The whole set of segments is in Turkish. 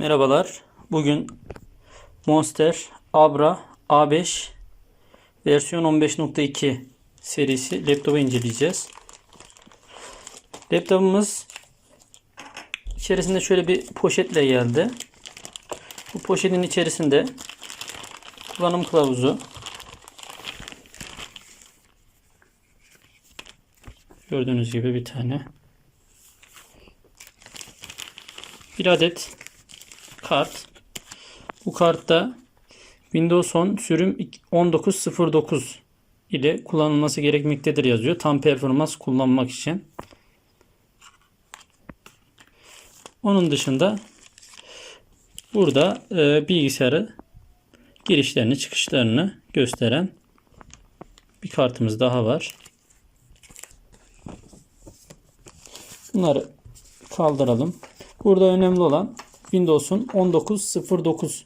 Merhabalar. Bugün Monster Abra A5 versiyon 15.2 serisi laptopu inceleyeceğiz. Laptopumuz içerisinde şöyle bir poşetle geldi. Bu poşetin içerisinde kullanım kılavuzu, gördüğünüz gibi bir tane, bir adet kart. Bu kartta Windows 10 sürüm 1909 ile kullanılması gerekmektedir yazıyor. Tam performans kullanmak için. Onun dışında burada e, bilgisayarı girişlerini çıkışlarını gösteren bir kartımız daha var. Bunları kaldıralım. Burada önemli olan Windows'un 19.09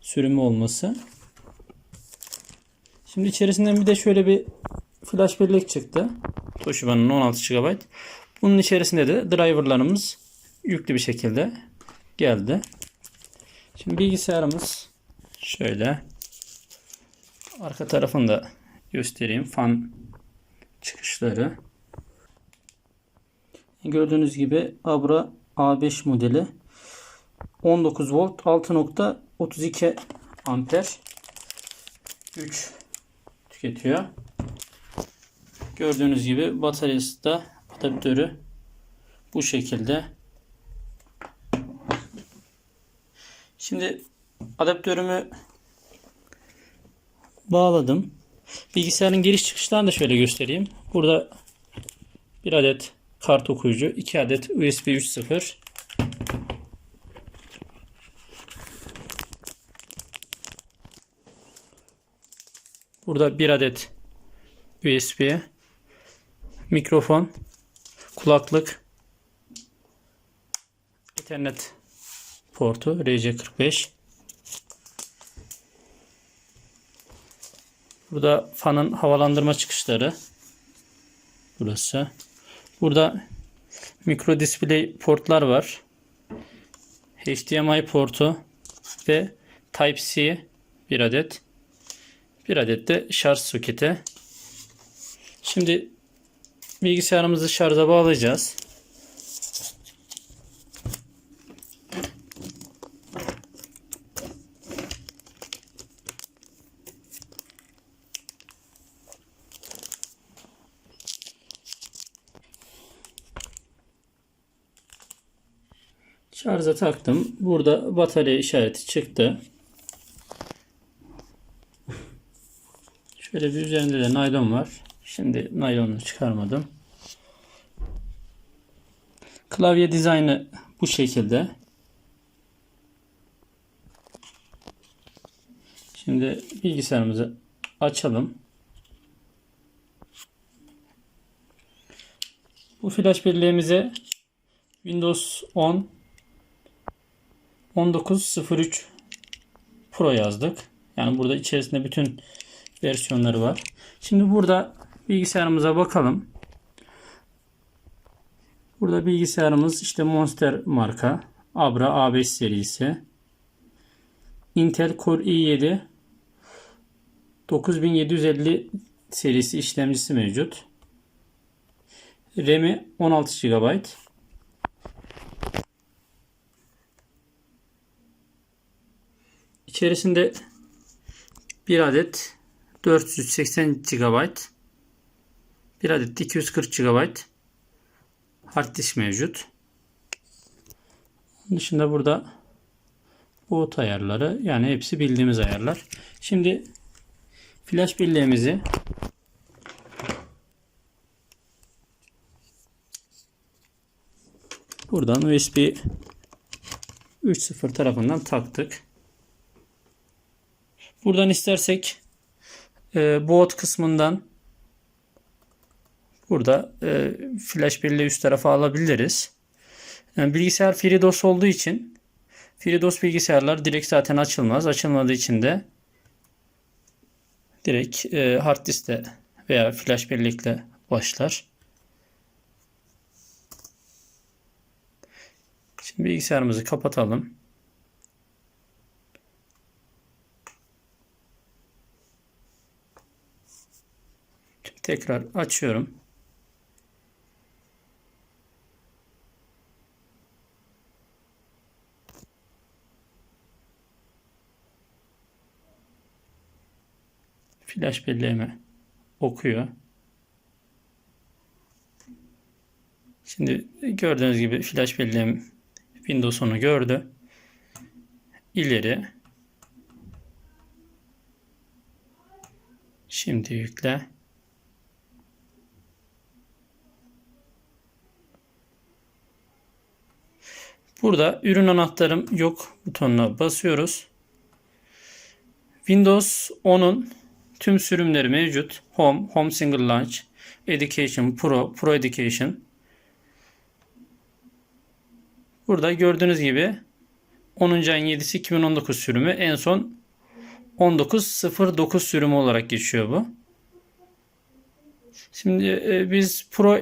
sürümü olması. Şimdi içerisinden bir de şöyle bir flash bellek çıktı. Toshiba'nın 16 GB. Bunun içerisinde de driverlarımız yüklü bir şekilde geldi. Şimdi bilgisayarımız şöyle arka tarafını da göstereyim. Fan çıkışları. Gördüğünüz gibi Abra A5 modeli 19 volt 6.32 amper güç tüketiyor. Gördüğünüz gibi bataryası da adaptörü bu şekilde. Şimdi adaptörümü bağladım. Bilgisayarın giriş çıkışlarını da şöyle göstereyim. Burada bir adet kart okuyucu, iki adet USB 3.0 Burada bir adet USB, mikrofon, kulaklık, Ethernet portu RC45. Burada fanın havalandırma çıkışları. Burası. Burada mikro display portlar var. HDMI portu ve Type-C bir adet. Bir adet de şarj soketi. Şimdi bilgisayarımızı şarja bağlayacağız. Şarja taktım. Burada batarya işareti çıktı. Şöyle bir üzerinde de naylon var. Şimdi naylonunu çıkarmadım. Klavye dizaynı bu şekilde. Şimdi bilgisayarımızı açalım. Bu flash belleğimize Windows 10 19.03 Pro yazdık. Yani burada içerisinde bütün versiyonları var. Şimdi burada bilgisayarımıza bakalım. Burada bilgisayarımız işte Monster marka. Abra A5 serisi. Intel Core i7 9750 serisi işlemcisi mevcut. RAM'i 16 GB. İçerisinde bir adet 480 GB bir adet 240 GB hard disk mevcut. Onun dışında burada boot ayarları yani hepsi bildiğimiz ayarlar. Şimdi flash belleğimizi buradan USB 3.0 tarafından taktık. Buradan istersek e, boot kısmından burada e, flash belleği üst tarafa alabiliriz. Yani bilgisayar FreeDOS olduğu için FreeDOS bilgisayarlar direkt zaten açılmaz. Açılmadığı için de direkt e, hard diskte veya flash bellekle başlar. Şimdi bilgisayarımızı kapatalım. Tekrar açıyorum. Flash belleğimi okuyor. Şimdi gördüğünüz gibi flash belleğim Windows onu gördü. İleri. Şimdi yükle. Burada ürün anahtarım yok butonuna basıyoruz. Windows 10'un tüm sürümleri mevcut. Home, Home Single Launch, Education Pro, Pro Education. Burada gördüğünüz gibi 10. ayın 7'si 2019 sürümü. En son 19.09 sürümü olarak geçiyor bu. Şimdi e, biz Pro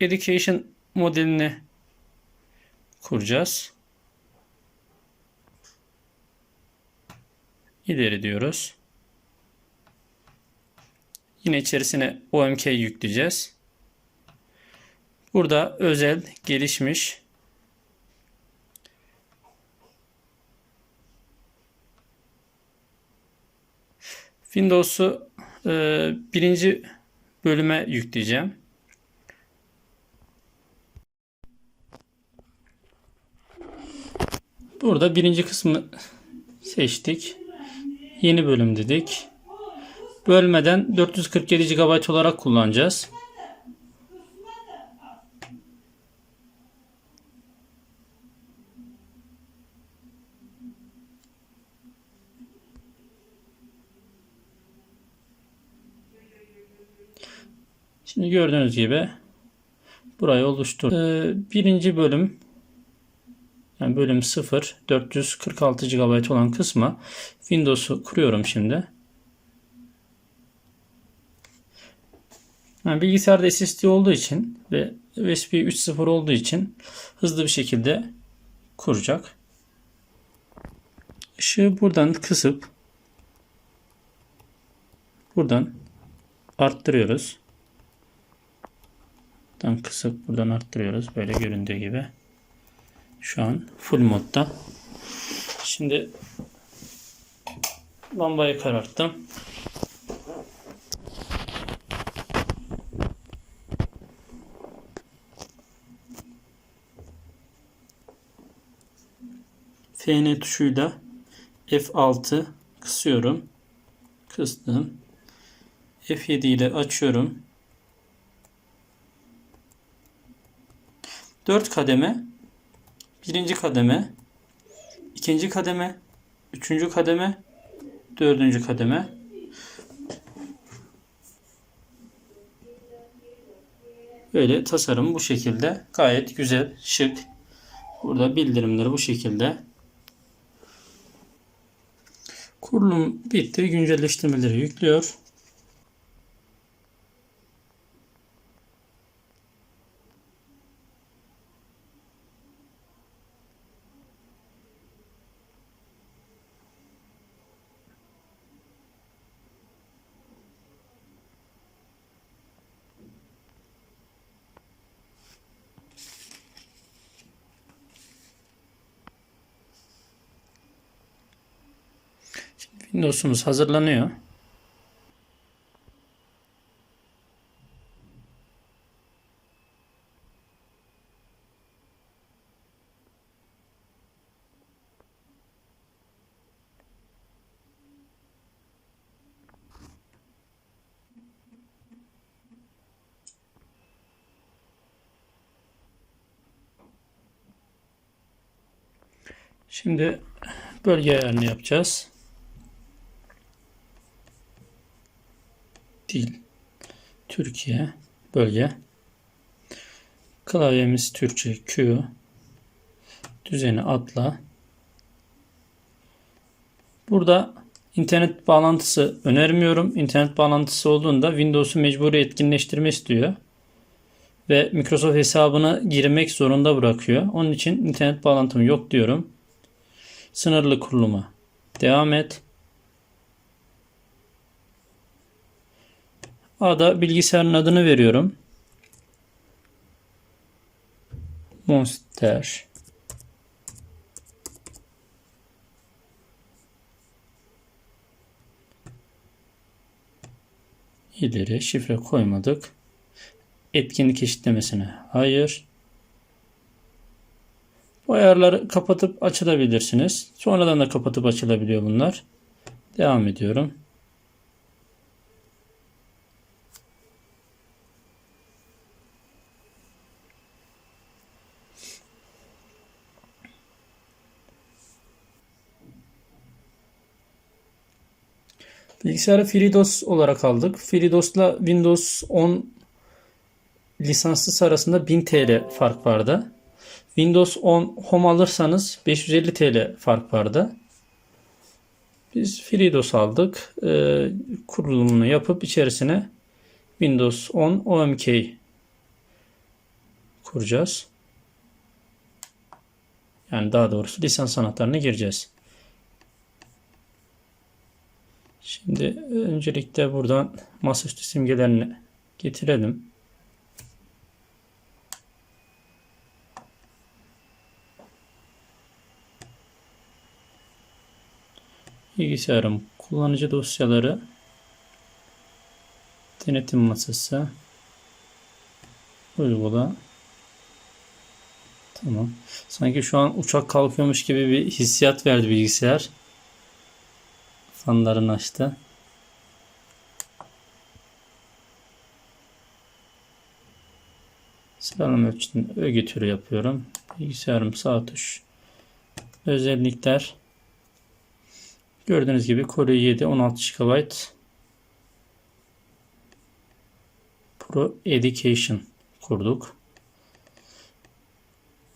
Education modelini kuracağız. İleri diyoruz. Yine içerisine OMK yükleyeceğiz. Burada özel gelişmiş Windows'u e, birinci bölüme yükleyeceğim. Burada birinci kısmı seçtik. Yeni bölüm dedik. Bölmeden 447 GB olarak kullanacağız. Şimdi gördüğünüz gibi burayı oluştur. Ee, birinci bölüm yani bölüm 0 446 GB olan kısma Windows'u kuruyorum şimdi. Yani bilgisayarda SSD olduğu için ve USB 3.0 olduğu için hızlı bir şekilde kuracak. Işığı buradan kısıp buradan arttırıyoruz. Buradan kısıp buradan arttırıyoruz. Böyle göründüğü gibi. Şu an full modda. Şimdi lambayı kararttım. Fn tuşuyla F6 kısıyorum. Kıstım. F7 ile açıyorum. 4 kademe. Birinci kademe. ikinci kademe. Üçüncü kademe. Dördüncü kademe. Böyle tasarım bu şekilde. Gayet güzel, şık. Burada bildirimleri bu şekilde. Kurulum bitti. Güncelleştirmeleri yüklüyor. Windows'umuz hazırlanıyor. Şimdi bölge ayarını yapacağız. Dil Türkiye bölge. Klavyemiz Türkçe Q. Düzeni atla. Burada internet bağlantısı önermiyorum. İnternet bağlantısı olduğunda Windows'u mecburi etkinleştirme istiyor. Ve Microsoft hesabını girmek zorunda bırakıyor. Onun için internet bağlantım yok diyorum. Sınırlı kuruluma devam et A'da bilgisayarın adını veriyorum. Monster. İleri şifre koymadık. Etkinlik eşitlemesine hayır. Bu ayarları kapatıp açılabilirsiniz. Sonradan da kapatıp açılabiliyor bunlar. Devam ediyorum. Bilgisayarı FreeDOS olarak aldık. FreeDOS'la Windows 10 lisanslısı arasında 1000 TL fark vardı. Windows 10 Home alırsanız 550 TL fark vardı. Biz FreeDOS aldık. Ee, kurulumunu yapıp içerisine Windows 10 OMK kuracağız. Yani daha doğrusu lisans anahtarına gireceğiz. Şimdi öncelikle buradan masaüstü simgelerini getirelim. Bilgisayarım kullanıcı dosyaları denetim masası uygula. Tamam. Sanki şu an uçak kalkıyormuş gibi bir hissiyat verdi bilgisayar fanlarını açtı sıralama ölçütünün öge türü yapıyorum bilgisayarım sağ tuş özellikler Gördüğünüz gibi Core i7 16 GB Pro Education kurduk.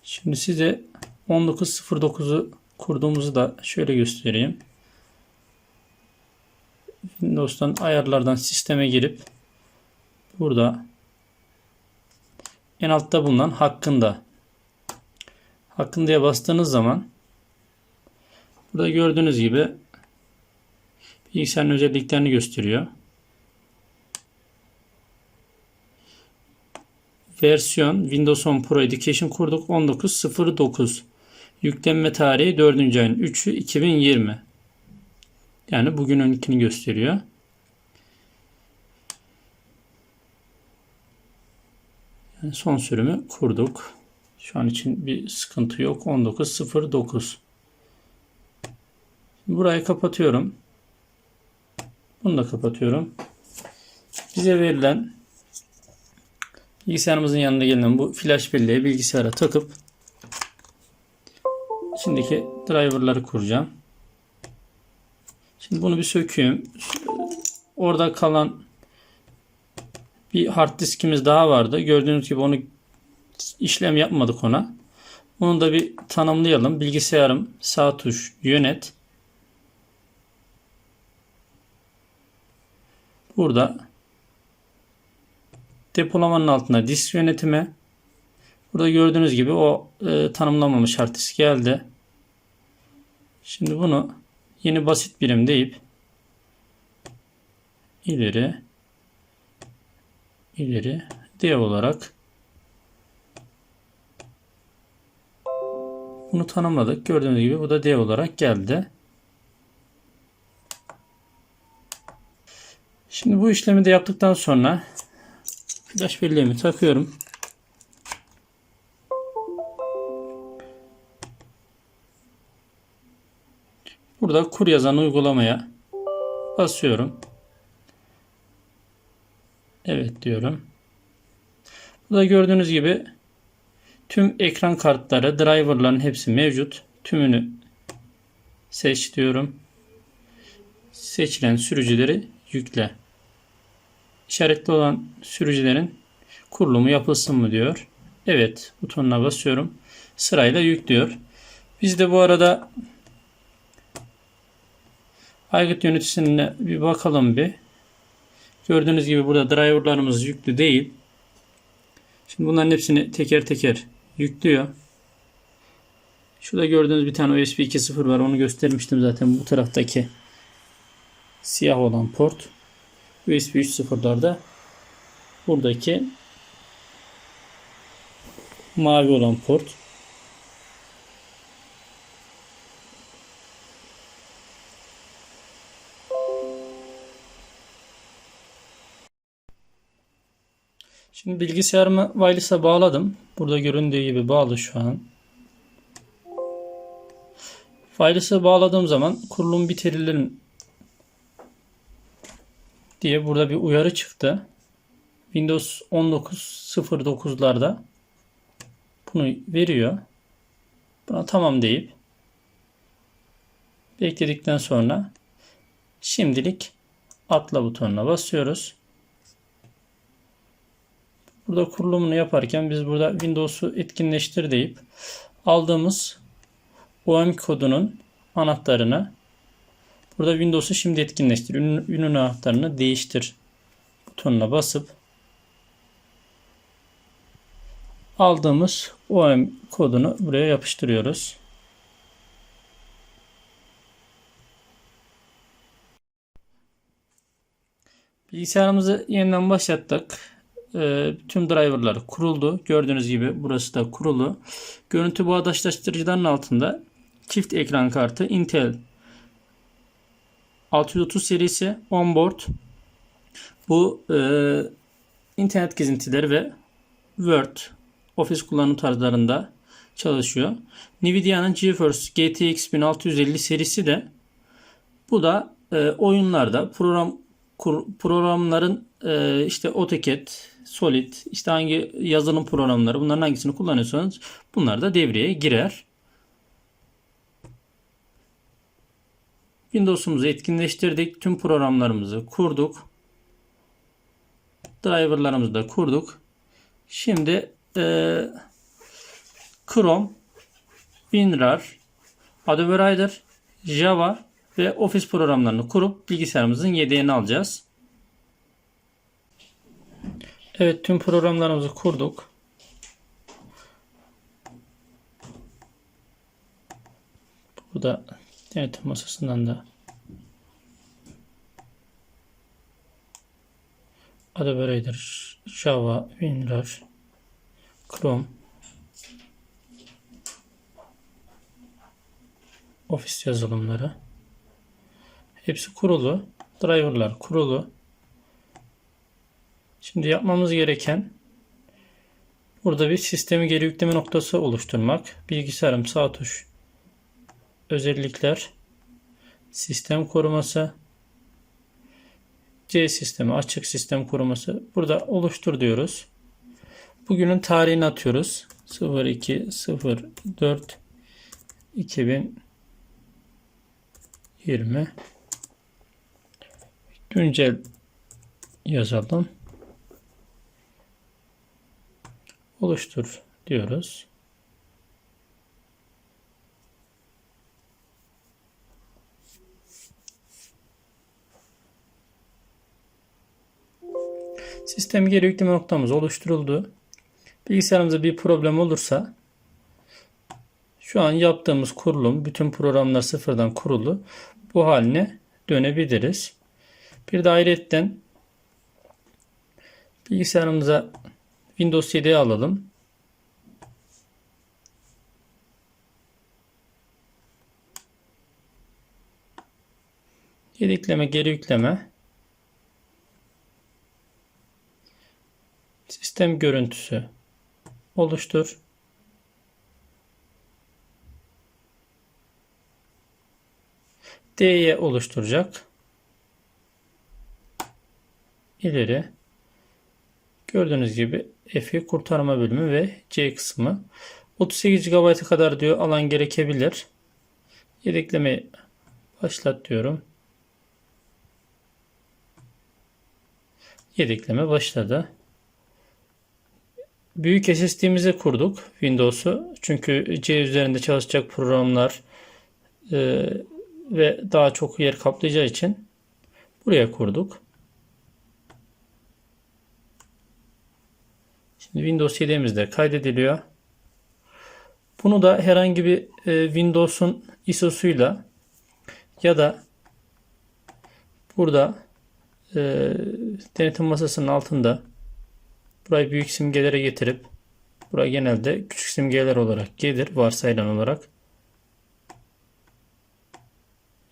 Şimdi size 19.09'u kurduğumuzu da şöyle göstereyim. Windows'tan ayarlardan sisteme girip burada en altta bulunan hakkında hakkında'ya bastığınız zaman burada gördüğünüz gibi bilgisayarın özelliklerini gösteriyor. Versiyon Windows 10 Pro Education kurduk 19.09 Yüklenme tarihi 4. ayın 3'ü 2020 Yani bugününkini gösteriyor. Yani son sürümü kurduk. Şu an için bir sıkıntı yok. 19.09 Burayı kapatıyorum. Bunu da kapatıyorum. Bize verilen bilgisayarımızın yanında gelen bu flash belleği bilgisayara takıp içindeki driverları kuracağım. Şimdi bunu bir söküyorum. Orada kalan bir hard diskimiz daha vardı. Gördüğünüz gibi onu işlem yapmadık ona. Onu da bir tanımlayalım. Bilgisayarım sağ tuş yönet. Burada depolamanın altında disk yönetimi. Burada gördüğünüz gibi o e, tanımlamamış hard disk geldi. Şimdi bunu yeni basit birim deyip ileri ileri D olarak bunu tanımladık. Gördüğünüz gibi bu da D olarak geldi. Şimdi bu işlemi de yaptıktan sonra flash belleğimi takıyorum. Burada kur yazan uygulamaya basıyorum. Evet diyorum. Burada gördüğünüz gibi tüm ekran kartları, driverların hepsi mevcut. Tümünü seç diyorum. Seçilen sürücüleri yükle işaretli olan sürücülerin kurulumu yapılsın mı diyor. Evet butonuna basıyorum. Sırayla yüklüyor. Biz de bu arada aygıt yöneticisine bir bakalım bir. Gördüğünüz gibi burada driverlarımız yüklü değil. Şimdi bunların hepsini teker teker yüklüyor. Şurada gördüğünüz bir tane USB 2.0 var. Onu göstermiştim zaten bu taraftaki siyah olan port. USB 3.0'larda buradaki mavi olan port. Şimdi bilgisayarımı wireless'a bağladım. Burada göründüğü gibi bağlı şu an. Wireless'a bağladığım zaman kurulum bitirilir diye burada bir uyarı çıktı. Windows 19.09'larda bunu veriyor. Buna tamam deyip bekledikten sonra şimdilik atla butonuna basıyoruz. Burada kurulumunu yaparken biz burada Windows'u etkinleştir deyip aldığımız OM kodunun anahtarını burada Windows'u şimdi etkinleştir. Ünlü anahtarını değiştir butonuna basıp aldığımız OM kodunu buraya yapıştırıyoruz. Bilgisayarımızı yeniden başlattık. Ee, tüm driverlar kuruldu. Gördüğünüz gibi burası da kurulu. Görüntü bağdaşlaştırıcıların altında çift ekran kartı Intel 630 serisi onboard. Bu e, internet gezintileri ve Word, Office kullanım tarzlarında çalışıyor. Nvidia'nın GeForce GTX 1650 serisi de bu da e, oyunlarda program kur, programların e, işte AutoCAD, Solid, işte hangi yazılım programları bunların hangisini kullanıyorsanız bunlar da devreye girer. Windows'umuzu etkinleştirdik. Tüm programlarımızı kurduk. Driver'larımızı da kurduk. Şimdi e, Chrome, WinRAR, Adobe Reader, Java ve Office programlarını kurup bilgisayarımızın yedeğini alacağız. Evet tüm programlarımızı kurduk. Burada denetim masasından da Adobe Reader, Java, WinRAR, Chrome, Office yazılımları hepsi kurulu. Driverlar kurulu. Şimdi yapmamız gereken burada bir sistemi geri yükleme noktası oluşturmak. Bilgisayarım sağ tuş özellikler sistem koruması C sistemi açık sistem koruması burada oluştur diyoruz. Bugünün tarihini atıyoruz. 02 04 2020 güncel yazalım. Oluştur diyoruz. Sistem geri yükleme noktamız oluşturuldu. Bilgisayarımızda bir problem olursa şu an yaptığımız kurulum bütün programlar sıfırdan kurulu bu haline dönebiliriz. Bir de ayrıyetten bilgisayarımıza Windows 7'yi alalım. Yedekleme, geri yükleme. Sistem görüntüsü oluştur. D'ye oluşturacak. İleri. Gördüğünüz gibi F'i kurtarma bölümü ve C kısmı. 38 GB'a kadar diyor alan gerekebilir. Yedeklemeyi başlat diyorum. Yedekleme başladı. Büyük SSD'mizi kurduk Windows'u. Çünkü C üzerinde çalışacak programlar e, ve daha çok yer kaplayacağı için buraya kurduk. Şimdi Windows 7'miz de kaydediliyor. Bunu da herhangi bir e, Windows'un ISO'suyla ya da burada e, denetim masasının altında burayı büyük simgelere getirip buraya genelde küçük simgeler olarak gelir varsayılan olarak.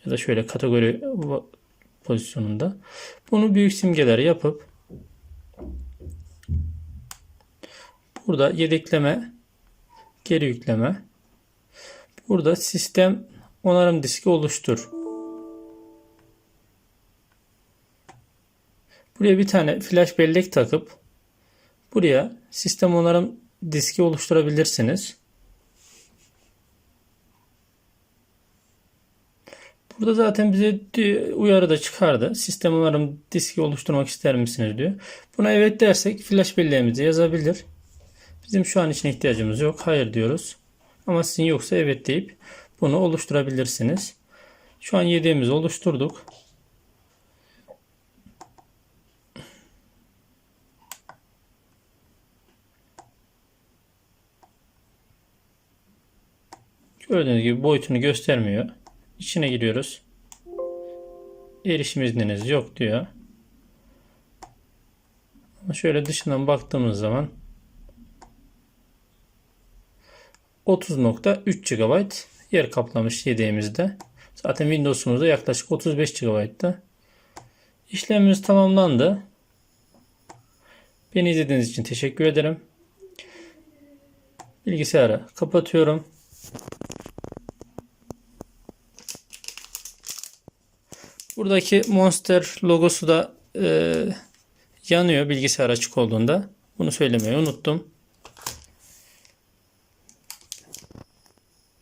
Ya da şöyle kategori pozisyonunda. Bunu büyük simgeler yapıp burada yedekleme geri yükleme burada sistem onarım diski oluştur. Buraya bir tane flash bellek takıp buraya sistem onarım diski oluşturabilirsiniz. Burada zaten bize uyarı da çıkardı. Sistem onarım diski oluşturmak ister misiniz diyor. Buna evet dersek flash belleğimizi yazabilir. Bizim şu an için ihtiyacımız yok. Hayır diyoruz. Ama sizin yoksa evet deyip bunu oluşturabilirsiniz. Şu an yedeğimizi oluşturduk. Gördüğünüz gibi boyutunu göstermiyor. İçine giriyoruz. Erişim izniniz yok diyor. Şöyle dışından baktığımız zaman 30.3 GB yer kaplamış yedeğimizde. Zaten Windows'umuzda yaklaşık 35 GB'da. İşlemimiz tamamlandı. Beni izlediğiniz için teşekkür ederim. Bilgisayarı kapatıyorum. Buradaki Monster logosu da e, yanıyor bilgisayar açık olduğunda. Bunu söylemeyi unuttum.